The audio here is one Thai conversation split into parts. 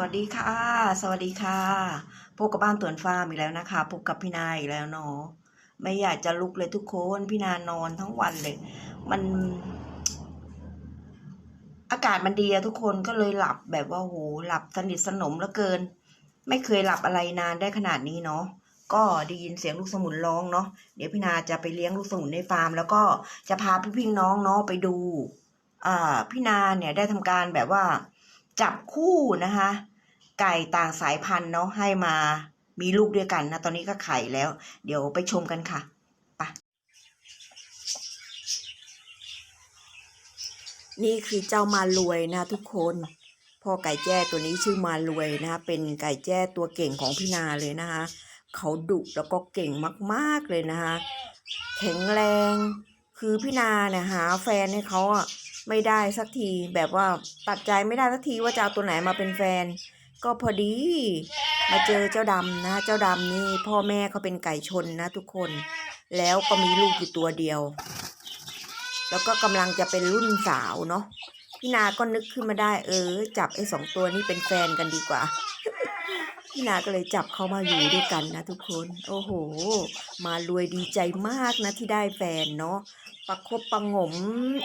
วัสดีค่ะ สวัสดีค่ะ พบกับบ้านตวนฟาร์มอีกแล้วนะคะ พบกับพี่นาอีกแล้วเนาะ ไม่อยากจะลุกเลยทุกคน พี่นานอนทั้งวันเลย มัน อากาศมันดีอะทุกคนก็เลยหลับแบบว่าโหหลับสนิทสนมเหลือเกิน ไม่เคยหลับอะไรนานได้ขนาดนี้เนาะ ก็ได้ยินเสียงลูกสมุนร้องเนาะ เดี๋ยวพี่นาจะไปเลี้ยงลูกสมุนในฟาร์ม แล้วก็จะพาพี่พี่น้องเนาะไปดู อ่า พี่นาเนี่ยได้ทำการแบบว่าจับคู่นะคะ ไก่ต่างสายพันธุ์เนาะให้มามีลูกด้วยกันนะตอนนี้ก็ไข่แล้ว เดี๋ยวไปชมกันค่ะไปนี่คือเจ้ามารวยนะทุกคนพ่อไก่แจ้ตัวนี้ชื่อมารวยนะคะเป็นไก่แจ้ตัวเก่งของพี่นาเลยนะคะเขาดุแล้วก็เก่งมากๆเลยนะคะแข็งแรงคือพี่นาเนี่ยหาแฟนให้เขาอะไม่ได้สักทีแบบว่าตัดใจไม่ได้สักทีว่าจะเอาตัวไหนมาเป็นแฟน ก็พอดี มาเจอเจ้าดำนะ เจ้าดำนี่พ่อแม่เขาเป็นไก่ชนนะทุกคน แล้วก็มีลูกอยู่ตัวเดียว แล้วก็กำลังจะเป็นรุ่นสาวเนาะพี่นาก็นึกขึ้นมาได้ เออ จับไอ้สองตัวนี้เป็นแฟนกันดีกว่า พี่นาก็เลยจับเขามาอยู่ด้วยกันนะทุกคน โอ้โห มารวยดีใจมากนะที่ได้แฟนเนาะประคบประงม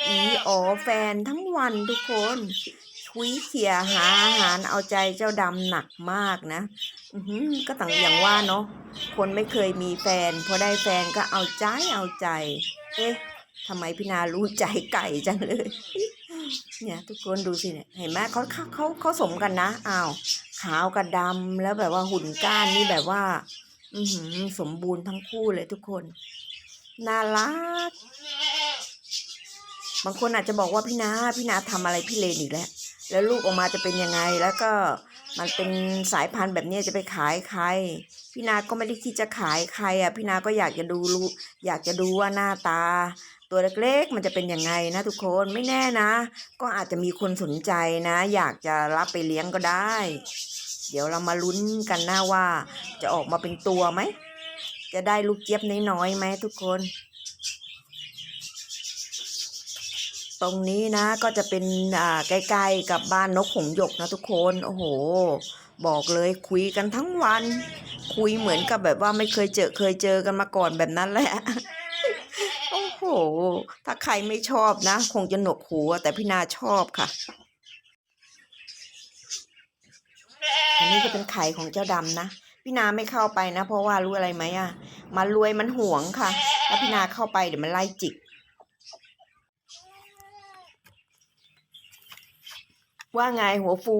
อีอ๋อแฟนทั้งวันทุกคน ชุยเขี่ยหาอาหารเอาใจเจ้าดำหนักมากนะก็ต่างอย่างว่าเนาะคนไม่เคยมีแฟน พอได้แฟนก็เอาใจเอาใจ เอ๊ะทำไมพี่นารู้ใจไก่จังเลย เนี่ย ทุกคนดูสิเนี่ยเห็นไหมเขาเขาเขาเขาสมกันนะอ้าวขาวกับดำแล้วแบบว่าหุ่นก้านนี่แบบว่า อือหือสมบูรณ์ทั้งคู่เลยทุกคน น่ารักบางคนอาจจะบอกว่าพี่นาพี่นาทำอะไรพี่เลนอีกแล้ว แล้วลูกออกมาจะเป็นยังไง แล้วก็มันเป็นสายพันธุ์แบบนี้จะไปขายใคร พี่นาก็ไม่ได้คิดจะขายใครอะพี่นาก็อยากจะดูลูกอยากจะดูว่าหน้าตา ตัวเล็กๆมันจะเป็นยังไงนะทุกคนไม่แน่นะ ก็อาจจะมีคนสนใจนะ อยากจะรับไปเลี้ยงก็ได้ เดี๋ยวเรามาลุ้นกันนะว่า จะออกมาเป็นตัวไหมจะได้ลูกเจี๊ยบน้อยๆไหมทุกคน ตรงนี้นะก็จะเป็นอ่าใกล้ๆกับบ้านนกหงส์หยกนะทุกคนโอ้โห บอกเลยคุยกันทั้งวัน คุยเหมือนกับแบบว่าไม่เคยเจอเคยเจอกันมาก่อนแบบนั้นแหละโอ้โห ถ้าใครไม่ชอบนะ คงจะหนวกหูแต่พี่นาชอบค่ะอันนี้ก็เป็นไข่ของเจ้าดำนะพี่นาไม่เข้าไปนะ เพราะว่ารู้อะไรไหมอะมารวยมันห่วงค่ะ ถ้าพี่นาเข้าไปเดี๋ยวมันไล่จิก ว่าไงหัวฟู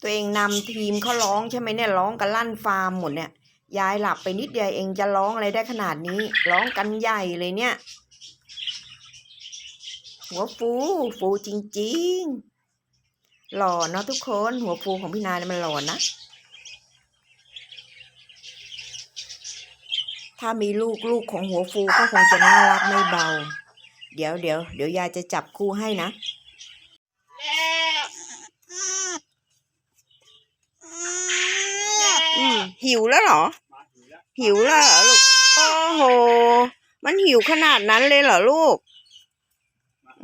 ตัวเองนำทีมเขาร้องใช่ไหมเนี่ยร้องกันลั่นฟาร์มหมดเนี่ย ยายหลับไปนิดเดียวเองจะร้องอะไรได้ขนาดนี้ ร้องกันใหญ่เลยเนี่ย หัวฟูฟูจริง ๆ หล่อเนาะทุกคนหัวฟูของพี่นาเนี่ยมันหล่อนะถ้ามีลูกลูกของหัวฟูก็คงจะน่ารักไม่เบา เดี๋ยวเดี๋ยวเดี๋ยวยายจะจับคู่ให้นะ อืมหิวแล้วเหรอ หิวแล้วเหรอลูก โอ้โห มันหิวขนาดนั้นเลยเหรอลูก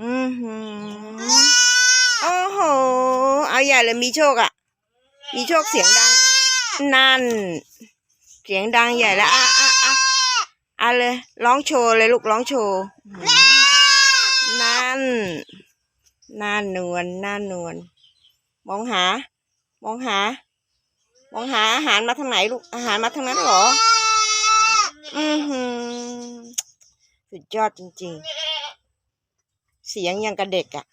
อือหือโอ้โห เอาใหญ่เลยมีโชคอะมีโชคเสียงดัง นั่น เสียงดังใหญ่แล้วอะอะอะอะเลย ร้องโชว์เลยลูกร้องโชว์ นั่น หน้านวลหน้านวลมองหา มองหา มองหาอาหารมาทางไหนลูกอาหารมาทางนั้นเหรอ อือหือสุดยอดจริง ๆ เสียงยังกับเด็กอะ่ะ